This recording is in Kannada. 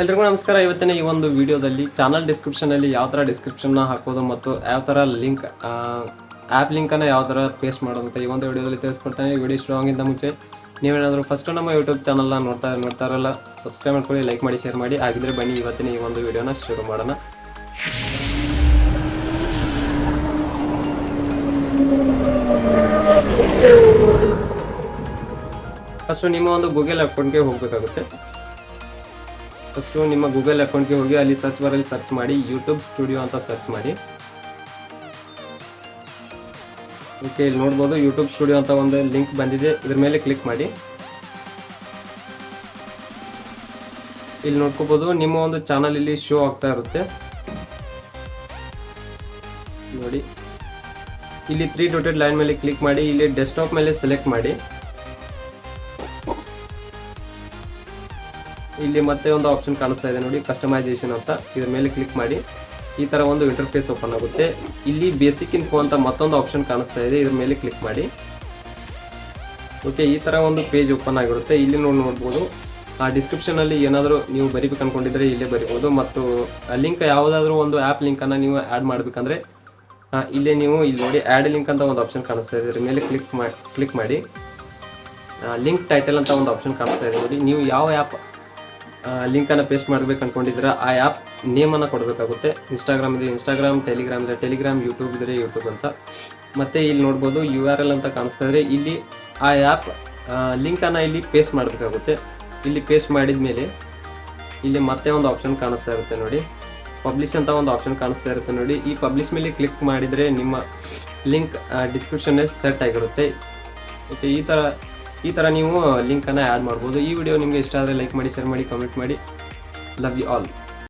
ಎಲ್ರಿಗೂ ನಮಸ್ಕಾರ. ಇವತ್ತಿನ ಈ ಒಂದು ವಿಡಿಯೋದಲ್ಲಿ ಚಾನಲ್ ಡಿಸ್ಕ್ರಿಪ್ಷನಲ್ಲಿ ಯಾವ ಥರ ಡಿಸ್ಕ್ರಿಪ್ಷನ್ನ ಹಾಕೋದು ಮತ್ತು ಯಾವ ಥರ ಲಿಂಕ್ ಆ್ಯಪ್ ಲಿಂಕನ್ನು ಯಾವ ಥರ ಪೇಸ್ಟ್ ಮಾಡೋದು ಅಂತ ಈ ಒಂದು ವಿಡಿಯೋದಲ್ಲಿ ತಿಳಿಸ್ಕೊಡ್ತಾನೆ. ಈ ವಿಡಿಯೋ ಸ್ಟ್ರಾಂಗಿಂದ ಮುಂಚೆ ನೀವೇನಾದರೂ ಫಸ್ಟ್ ನಮ್ಮ ಯೂಟ್ಯೂಬ್ ಚಾನಲ್ನ ನೋಡ್ತಾ ನೋಡ್ತಾ ಇರಲ್ಲ ಸಬ್ಸ್ಕ್ರೈಬ್ ಮಾಡ್ಕೊಳ್ಳಿ ಲೈಕ್ ಮಾಡಿ ಶೇರ್ ಮಾಡಿ. ಹಾಗಿದ್ರೆ ಬನ್ನಿ ಇವತ್ತಿನ ಈ ಒಂದು ವಿಡಿಯೋನ ಶುರು ಮಾಡೋಣ. ಫಸ್ಟು ನಿಮ್ಮ ಒಂದು ಗೂಗಲ್ ಅಕೌಂಟ್ಗೆ ಹೋಗಬೇಕಾಗುತ್ತೆ. ಫಸ್ಟು ನಿಮ್ಮ ಗೂಗಲ್ ಅಕೌಂಟ್ಗೆ ಹೋಗಿ ಅಲ್ಲಿ ಸರ್ಚ್ ಬಾರಲ್ಲಿ ಸರ್ಚ್ ಮಾಡಿ ಯೂಟ್ಯೂಬ್ ಸ್ಟುಡಿಯೋ ಅಂತ ಸರ್ಚ್ ಮಾಡಿ. ಓಕೆ ಇಲ್ಲಿ ನೋಡ್ಬೋದು ಯೂಟ್ಯೂಬ್ ಸ್ಟುಡಿಯೋ ಅಂತ ಒಂದು ಲಿಂಕ್ ಬಂದಿದೆ. ಇದ್ರ ಮೇಲೆ ಕ್ಲಿಕ್ ಮಾಡಿ. ಇಲ್ಲಿ ನೋಡ್ಕೋಬೋದು, ನಿಮ್ಮ ಒಂದು ಚಾನಲ್ ಇಲ್ಲಿ ಶೋ ಆಗ್ತಾ ಇರುತ್ತೆ. ನೋಡಿ. ಇಲ್ಲಿ ತ್ರೀ ಡೊಟೆಡ್ ಲೈನ್ ಮೇಲೆ ಕ್ಲಿಕ್ ಮಾಡಿ, ಇಲ್ಲಿ ಡೆಸ್ಕ್ಟಾಪ್ ಮೇಲೆ ಸೆಲೆಕ್ಟ್ ಮಾಡಿ. ಇಲ್ಲಿ ಮತ್ತೆ ಒಂದು ಆಪ್ಷನ್ ಕಾಣಿಸ್ತಾ ಇದೆ ನೋಡಿ ಕಸ್ಟಮೈಸೇಷನ್ ಅಂತ. ಇದ್ರ ಮೇಲೆ ಕ್ಲಿಕ್ ಮಾಡಿ. ಈ ತರ ಒಂದು ಇಂಟರ್ಫೇಸ್ ಓಪನ್ ಆಗುತ್ತೆ. ಇಲ್ಲಿ ಬೇಸಿಕ್ ಇನ್ಫೋ ಅಂತ ಮತ್ತೊಂದು ಆಪ್ಷನ್ ಕಾಣಿಸ್ತಾ ಇದೆ, ಇದ್ರ ಮೇಲೆ ಕ್ಲಿಕ್ ಮಾಡಿ. ಓಕೆ ಈ ತರ ಒಂದು ಪೇಜ್ ಓಪನ್ ಆಗಿರುತ್ತೆ. ಇಲ್ಲಿ ನೋಡಿ ನೋಡ್ಬೋದು, ಆ ಡಿಸ್ಕ್ರಿಪ್ಷನ್ ಅಲ್ಲಿ ಏನಾದರೂ ನೀವು ಬರಿಬೇಕು ಅಂದ್ಕೊಂಡಿದ್ರೆ ಇಲ್ಲೇ ಬರಿಬೋದು. ಮತ್ತು ಲಿಂಕ್ ಯಾವುದಾದ್ರೂ ಒಂದು ಆ್ಯಪ್ ಲಿಂಕ್ ಅನ್ನ ನೀವು ಆ್ಯಡ್ ಮಾಡಬೇಕಂದ್ರೆ ಇಲ್ಲೇ ನೀವು ಇಲ್ಲಿ ನೋಡಿ ಆ್ಯಡ್ ಲಿಂಕ್ ಅಂತ ಒಂದು ಆಪ್ಷನ್ ಕಾಣಿಸ್ತಾ ಇದೆ. ಇದ್ರ ಮೇಲೆ ಕ್ಲಿಕ್ ಮಾಡಿ ಕ್ಲಿಕ್ ಮಾಡಿ. ಲಿಂಕ್ ಟೈಟಲ್ ಅಂತ ಒಂದು ಆಪ್ಷನ್ ಕಾಣಿಸ್ತಾ ಇದೆ ನೋಡಿ. ನೀವು ಯಾವ ಆ್ಯಪ್ ಲಿಂಕನ್ನು ಪೇಸ್ಟ್ ಮಾಡ್ಬೇಕು ಅಂದ್ಕೊಂಡಿದ್ರೆ ಆ ಆ್ಯಪ್ ನೇಮನ್ನು ಕೊಡಬೇಕಾಗುತ್ತೆ. ಇನ್ಸ್ಟಾಗ್ರಾಮ್ ಇದೆ ಇನ್ಸ್ಟಾಗ್ರಾಮ್ ಟೆಲಿಗ್ರಾಮ್ ಇದೆ ಟೆಲಿಗ್ರಾಮ್ ಯೂಟ್ಯೂಬ್ ಇದೆ ಯೂಟ್ಯೂಬ್ ಅಂತ. ಮತ್ತೆ ಇಲ್ಲಿ ನೋಡ್ಬೋದು ಯು ಆರ್ ಎಲ್ ಅಂತ ಕಾಣಿಸ್ತಾ ಇದೆ. ಇಲ್ಲಿ ಆ ಆ್ಯಪ್ ಲಿಂಕನ್ನು ಇಲ್ಲಿ ಪೇಸ್ಟ್ ಮಾಡಬೇಕಾಗುತ್ತೆ. ಇಲ್ಲಿ ಪೇಸ್ಟ್ ಮಾಡಿದ ಮೇಲೆ ಇಲ್ಲಿ ಮತ್ತೆ ಒಂದು ಆಪ್ಷನ್ ಕಾಣಿಸ್ತಾ ಇರುತ್ತೆ ನೋಡಿ. ಪಬ್ಲಿಷ್ ಅಂತ ಒಂದು ಆಪ್ಷನ್ ಕಾಣಿಸ್ತಾ ಇರುತ್ತೆ ನೋಡಿ. ಈ ಪಬ್ಲಿಷ್ ಮೇಲೆ ಕ್ಲಿಕ್ ಮಾಡಿದರೆ ನಿಮ್ಮ ಲಿಂಕ್ ಡಿಸ್ಕ್ರಿಪ್ಷನ್ ಸೆಟ್ ಆಗಿರುತ್ತೆ. ಮತ್ತು ಈ ಥರ ಈ ಥರ ನೀವು ಲಿಂಕನ್ನು ಆ್ಯಡ್ ಮಾಡ್ಬೋದು. ಈ ವಿಡಿಯೋ ನಿಮಗೆ ಇಷ್ಟ ಆದರೆ ಲೈಕ್ ಮಾಡಿ ಶೇರ್ ಮಾಡಿ ಕಮೆಂಟ್ ಮಾಡಿ. Love you all